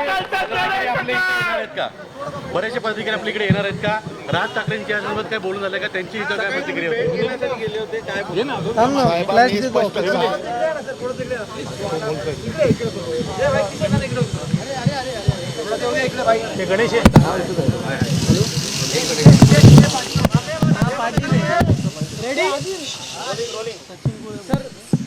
आपल्या इकडे येणार आहेत का? बरेचसे पदाधिकारी आपल्या इकडे येणार आहेत का? राज ठाकरेंच्या यासोबत काय बोलून झालं का? त्यांची इथं काय प्रतिक्रिया होती.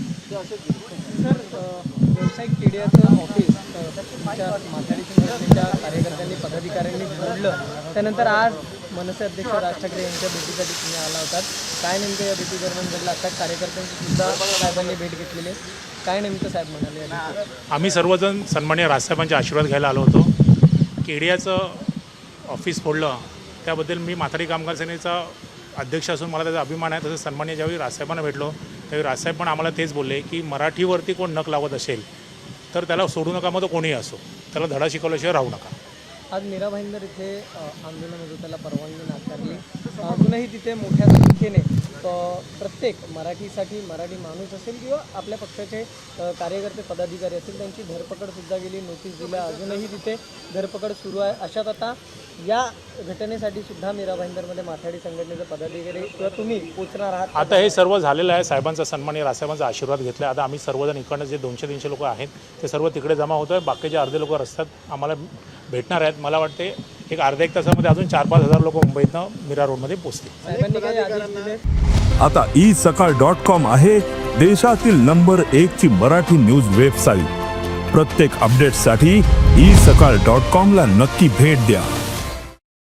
सर अ, व्यावसायिक मीडियाचं ऑफिस तुमच्या माथाडीच्या त्यांच्या कार्यकर्त्यांनी पदाधिकाऱ्यांनी जोडलं त्यानंतर आज मनसे अध्यक्ष राज ठाकरे यांच्या भेटीसाठी तुम्ही आला होतात. काय नेमकं या भेटी दरम्यान घडलं? आता कार्यकर्त्यांची सुद्धा साहेबांनी भेट घेतलेली आहे. काय नेमकं साहेब म्हणाले आम्ही सर्वजण सन्मान्य राजसाहेबांचे आशीर्वाद घ्यायला आलो होतो. केडियाचं ऑफिस फोडलं. त्याबद्दल मी म्हातारी कामगार सेनेचा अध्यक्ष असून मला त्याचा अभिमान आहे. तसं सन्मान्य ज्यावेळी राजसाहेबांना भेटलो त्यावेळी राजसाहेब पण आम्हाला तेच बोलले की मराठीवरती कोण नक लावत असेल? तर त्याला सोडू नका मग तो कोणीही असो. त्याला धडा शिकवल्याशिवाय राहू नका. आज मीरा भाईंदर इथे आंदोलन होतं त्याला परवानगी नाकारली. अजूनही तिथे मोठ्या संख्येने प्रत्येक मराठीसाठी मराठी माणूस असेल किंवा आपल्या पक्षाचे कार्यकर्ते पदाधिकारी असतील त्यांची धरपकडसुद्धा गेली नोटीस दिल्या अजूनही तिथे धरपकड सुरू आहे. अशात आता या घटनेसाठी सुद्धा मीरा भाईंदरमध्ये माथाडी संघटनेचे पदाधिकारी किंवा तुम्ही पोचणार आहात. आता हे सर्व झालेलं आहे. साहेबांचा सन्मान या साहेबांचा आशीर्वाद घेतला आता आम्ही सर्वजण इकडनं जे दोनशे तीनशे लोक आहेत ते सर्व तिकडे जमा होतो आहे बाकीचे अर्धे लोक रस्त्यात आम्हाला भेटणार आहेत. मला वाटते एक अर्ध्या एक तासामध्ये अजून चार पाच हजार लोक मुंबईतनं मीरा रोडमध्ये पोचतील काही आता ई सकाळ डॉट कॉम आहे देशातील नंबर एक ची मराठी न्यूज वेबसाईट प्रत्येक अपडेटसाठी ई सकाळ डॉट कॉमला नक्की भेट द्या.